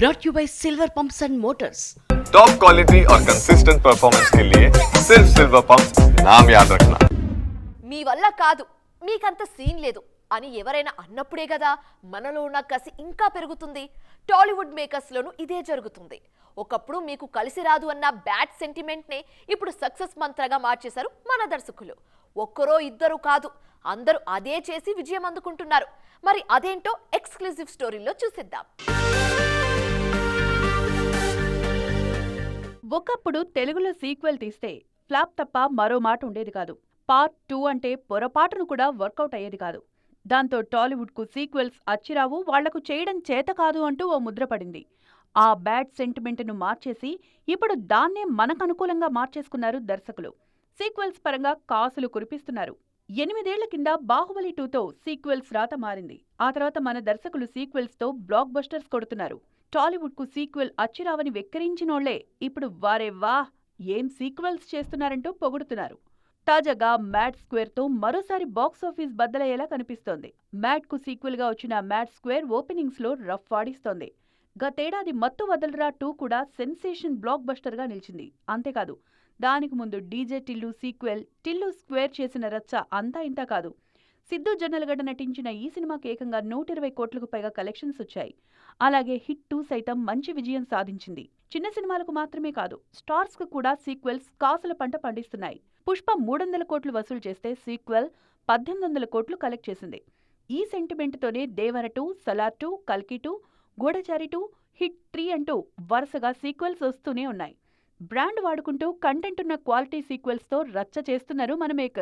brought you by Silver Pumps and Motors. Top quality और consistent performance के लिए सिर्फ सिल्वर पंप नाम याद रखना మీ వల్ల కాదు మీకంత సీన్ లేదు అని ఎవరైనా అన్నప్పుడే కదా మనలో ఉన్న కసి ఇంకా పెరుగుతుంది టాలీవుడ్ మేకర్స్లోనూ ఇదే జరుగుతుంది ఒకప్పుడు మీకు కలిసి రాదు అన్న బ్యాడ్ సెంటిమెంట్నే ఇప్పుడు సక్సెస్ మంత్రగా మార్చేశారు మన దర్శకులు ఒక్కరో ఇద్దరు కాదు అందరూ అదే చేసి విజయం అందుకుంటున్నారు మరి అదేంటో ఎక్స్క్లూజివ్ స్టోరీలో చూసిద్దాం ఒకప్పుడు తెలుగులో సీక్వెల్ తీస్తే ఫ్లాప్ తప్ప మరో మాట ఉండేది కాదు. పార్ట్ టూ అంటే పొరపాటును కూడా వర్కౌట్ అయ్యేది కాదు. దాంతో టాలీవుడ్కు సీక్వెల్స్ అచ్చిరావు వాళ్ళకు చేయడం చేత కాదు అంటూ ఓ ముద్రపడింది ఆ బ్యాడ్ సెంటిమెంట్ను మార్చేసి ఇప్పుడు దాన్నే మనకు అనుకూలంగా మార్చేసుకున్నారు దర్శకులు. సీక్వెల్స్ పరంగా కాసులు కురిపిస్తున్నారు. ఎనిమిదేళ్ళ కింద బాహుబలి టూతో సీక్వెల్స్ రాత మారింది. ఆ తర్వాత మన దర్శకులు సీక్వెల్స్తో బ్లాక్ బస్టర్స్ కొడుతున్నారు. టాలీవుడ్కు సీక్వెల్ అచ్చిరావని వెక్కిరించినోళ్ళే. ఇప్పుడు వారే వాహ్ ఏం సీక్వెల్స్ చేస్తున్నారంటూ పొగుడుతున్నారు. తాజాగా మ్యాడ్ స్క్వేర్తో మరోసారి బాక్సాఫీస్ బద్దలయ్యేలా కనిపిస్తోంది. మ్యాట్కు సీక్వెల్గా వచ్చిన మ్యాడ్ స్క్వేర్ ఓపెనింగ్స్లో రఫ్ వాడిస్తోంది గతేడాది మత్తు వదలరా టూ కూడా సెన్సేషన్ బ్లాక్ బస్టర్గా నిలిచింది. అంతేకాదు దానికి ముందు DJ Tillu sequel Tillu square చేసిన రచ్చ అంతా ఇంత కాదు. సిద్ధు జొన్నలగడ్డ నటించిన ఈ సినిమాకి ఏకంగా నూట ఇరవై కోట్లకు పైగా కలెక్షన్స్ వచ్చాయి. అలాగే హిట్ టూ సైతం మంచి విజయం సాధించింది. చిన్న సినిమాలకు మాత్రమే కాదు స్టార్స్కు కూడా సీక్వెల్స్ కాసుల పంట పండిస్తున్నాయి. పుష్ప మూడు వందల కోట్లు వసూలు చేస్తే సీక్వెల్ పద్దెనిమిది వందల కోట్లు కలెక్ట్ చేసింది. ఈ సెంటిమెంట్తోనే దేవర టూ సలార్ టూ కల్కి two Goodachari two hit three అంటూ వరుసగా సీక్వెల్స్ వస్తూనే ఉన్నాయి. బ్రాండ్ వాడుకుంటూ కంటెంట్ ఉన్న క్వాలిటీ సీక్వెల్స్తో రచ్చ చేస్తున్నారు మన మేకర్